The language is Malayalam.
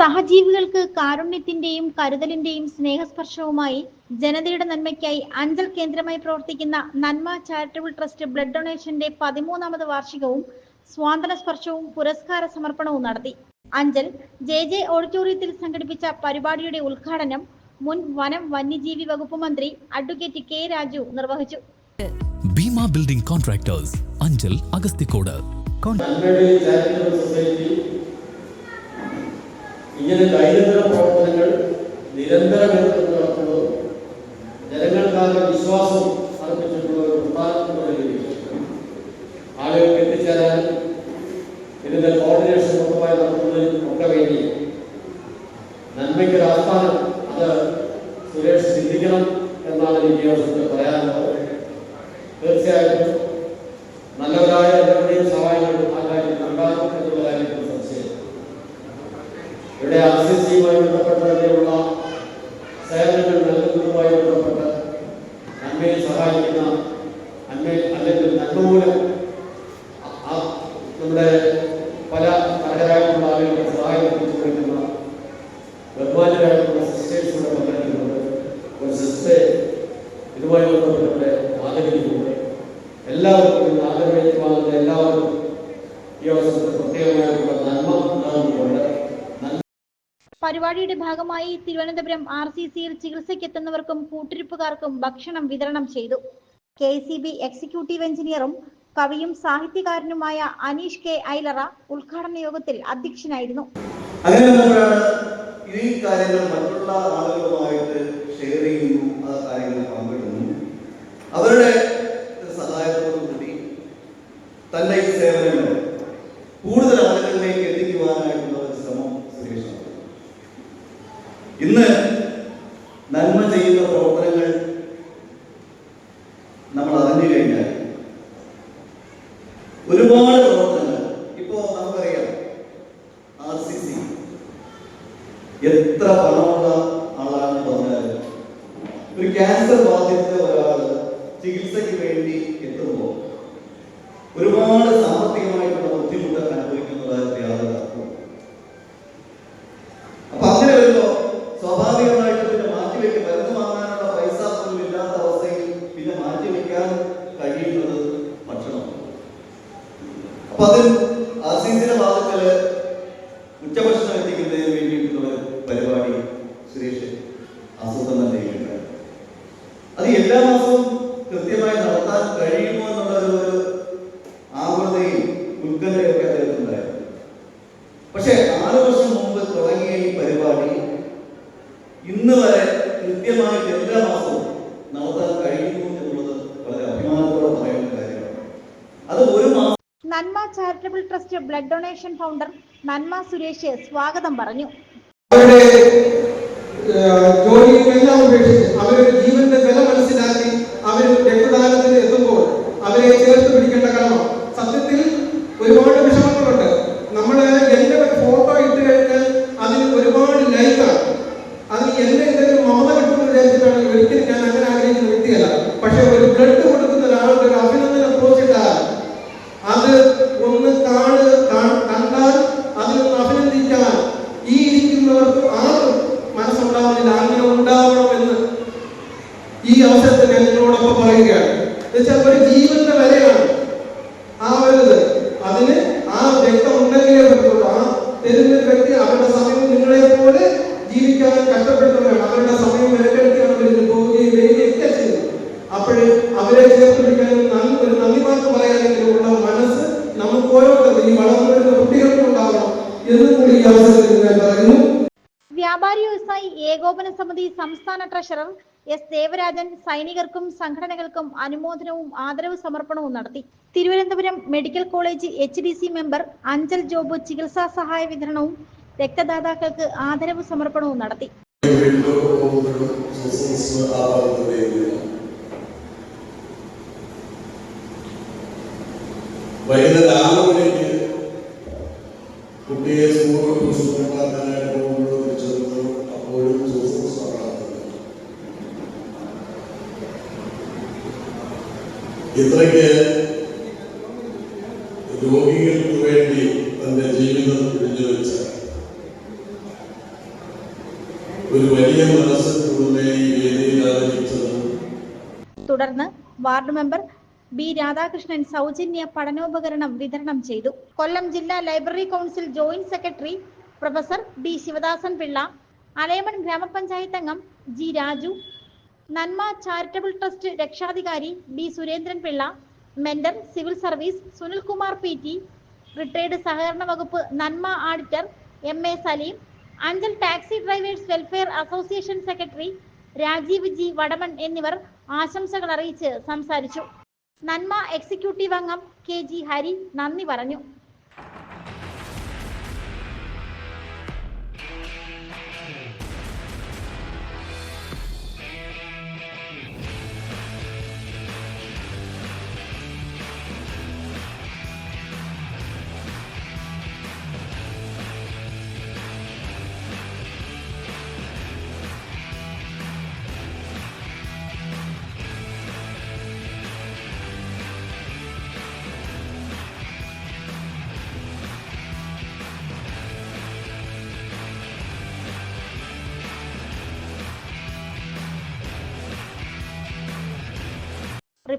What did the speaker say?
സഹജീവികൾക്ക് കാരുണ്യത്തിന്റെയും കരുതലിന്റെയും സ്നേഹസ്പർശവുമായി ജനതയുടെ നന്മയ്ക്കായി അഞ്ചൽ കേന്ദ്രമായി പ്രവർത്തിക്കുന്ന നന്മ ചാരിറ്റബിൾ ട്രസ്റ്റ് ബ്ലഡ് ഡൊണേഷന്റെ പതിമൂന്നാമത് വാർഷികവും സ്വാതന്ത്ര്യ സ്പർശവും പുരസ്കാര സമർപ്പണവും നടത്തി. അഞ്ചൽ ജെ ജെ ഓഡിറ്റോറിയത്തിൽ സംഘടിപ്പിച്ച പരിപാടിയുടെ ഉദ്ഘാടനം മുൻ വനം വന്യജീവി വകുപ്പ് മന്ത്രി അഡ്വക്കേറ്റ് കെ രാജു നിർവഹിച്ചു. ഭീമ ബിൽഡിംഗ് കോൺട്രാക്ടേഴ്സ് അഞ്ചൽ അഗസ്തിക്കോട് ഇങ്ങനെ ദൈനംദിന പ്രവർത്തനങ്ങൾ നിരന്തരം എടുത്തു നടത്തുന്നതും ജനങ്ങൾക്കാകെ വിശ്വാസം അർപ്പിച്ചിട്ടുള്ള ഒരു പ്രധാനപ്പെട്ട രീതിയിൽ ആളുകൾക്ക് എത്തിച്ചേരാനും ഇതിന്റെ കോർഡിനേഷൻ മൊത്തമായി നടത്തുന്നതിനും ഒക്കെ വേണ്ടി നന്മയ്ക്കൊരു ആസ്ഥാനം അത് സുരേഷ് ചിന്തിക്കണം എന്നാണ് എനിക്ക് അവസരത്തിൽ പറയാനുള്ളത്. തീർച്ചയായിട്ടും നല്ലവരായ എല്ലാവരുടെയും ഇവിടെ ആർ സി സിയുമായി ബന്ധപ്പെട്ടതിലുള്ള സേവനങ്ങൾ നൽകുന്നതുമായി ബന്ധപ്പെട്ട് നന്മയെ സഹായിക്കുന്ന നന്മ അല്ലെങ്കിൽ നന്മ നമ്മുടെ പല അർഹരായിട്ടുള്ള ആളുകൾക്ക് സഹായം എത്തിച്ചു കൊടുക്കുന്ന ബഹുമാനരായിട്ടുള്ള സിസ്റ്റേഴ്സ് ഇവിടെ പങ്കെടുക്കുന്നുണ്ട് ഒരു സിസ്റ്ററെ ഇതുമായി ബന്ധപ്പെട്ട് ആദരിക്കുന്നുണ്ട്. എല്ലാവർക്കും ഇന്ന് ആദരവേറ്റുവാങ്ങുന്ന എല്ലാവർക്കും ഈ അവസരത്തിൽ പ്രത്യേകമായിട്ടുള്ള നന്മ ഉണ്ടാകുന്നുണ്ട് പരിപാടിയുടെ ഭാഗമായി തിരുവനന്തപുരം ആർ സി സിയിൽ ചികിത്സയ്ക്കെത്തുന്നവർക്കും കൂട്ടിരിപ്പുകാർക്കും ഭക്ഷണം വിതരണം ചെയ്തു. കെ സി ബി എക്സിക്യൂട്ടീവ് എഞ്ചിനീയറും കവിയും സാഹിത്യകാരനുമായ അനീഷ് കെ ഐലറ ഉദ്ഘാടന യോഗത്തിൽ അധ്യക്ഷനായിരുന്നു. ഈ കാര്യങ്ങൾ ഷെയർ ആ കാര്യങ്ങൾ അവരുടെ സഹായത്തോടു കൂടി തന്റെ ഈ സേവനങ്ങൾ കൂടുതൽ ആളുകളിലേക്ക് എത്തിക്കുവാനായിട്ടുള്ള ഒരു ശ്രമം സുരേഷ് നടത്തി. ഇന്ന് നന്മ ചെയ്യുന്ന പ്രവർത്തനങ്ങൾ നമ്മൾ അറിഞ്ഞു കഴിഞ്ഞാൽ ഒരുപാട് പ്രവർത്തനങ്ങൾ. ഇപ്പോ നമുക്കറിയാം ആർ സി സി. എത്ര പണമുള്ള ആളാണെന്ന് പറഞ്ഞാൽ ഒരു ക്യാൻസർ ബാധിച്ച അപ്പൊ അതിൽ ഉച്ചഭക്ഷണം എത്തിക്കുന്നതിന് വേണ്ടിയിട്ടുള്ള പരിപാടി സുരേഷ് ആസൂത്രണം ചെയ്യുന്നുണ്ട് അത് എല്ലാ മാസവും കൃത്യമായി നടത്താൻ കഴിയുമോ എന്നുള്ള ഒരു ആകുലതയും ഉത്കണ്ഠയൊക്കെ പക്ഷെ ആറ് വർഷം മുമ്പ് തുടങ്ങിയ ഈ പരിപാടി ഇന്ന് വരെ കൃത്യമായിട്ട് എല്ലാ മാസവും നടത്താൻ കഴിയുന്നു എന്നുള്ളത് Nanma charitable trust blood donation founder Nanma Suresh സ്വാഗതം പറഞ്ഞു. അവസരത്തിൽ ഏകോപന സമിതി സംസ്ഥാന ട്രഷറർ എസ് ദേവരാജൻ സൈനികർക്കും സംഘടനകൾക്കും അനുമോദനവും ആദരവ് സമർപ്പണവും നടത്തി. Thiruvananthapuram medical college H D C member Anchal Job ചികിത്സാ സഹായ വിതരണവും രക്തദാതാക്കൾക്ക് ആദരവ് സമർപ്പണവും നടത്തി. വൈകുന്നേരം ആറ് മണിക്ക് കുട്ടിയെ സ്കൂളിൽ ട്യൂഷനാക്കാനായിട്ട് ഇത്രയ്ക്ക് രോഗികൾക്ക് വേണ്ടി തന്റെ ജീവിതം വെച്ച ഒരു വലിയ മനസ്സ് കൂടുന്ന ഈ വേദിയിൽ തുടർന്ന് വാർഡ് മെമ്പർ ബി രാധാകൃഷ്ണൻ സൗജന്യ പഠനോപകരണം വിതരണം ചെയ്തു. കൊല്ലം ജില്ലാ library council joint secretary professor B Sivadasan Pillai Alayaman ഗ്രാമപഞ്ചായത്ത് അംഗം G Raju Nanma charitable trust രക്ഷാധികാരി B Surendran Pillai mentor civil service Sunilkumar P T retired സഹകരണ വകുപ്പ് Nanma auditor M A Saleem Anchal taxi drivers welfare association secretary Rajeev G Vadaman എന്നിവർ ആശംസകൾ അറിയിച്ച് സംസാരിച്ചു. നന്മ എക്സിക്യൂട്ടീവ് അംഗം കെ ജി ഹരി നന്ദി പറഞ്ഞു.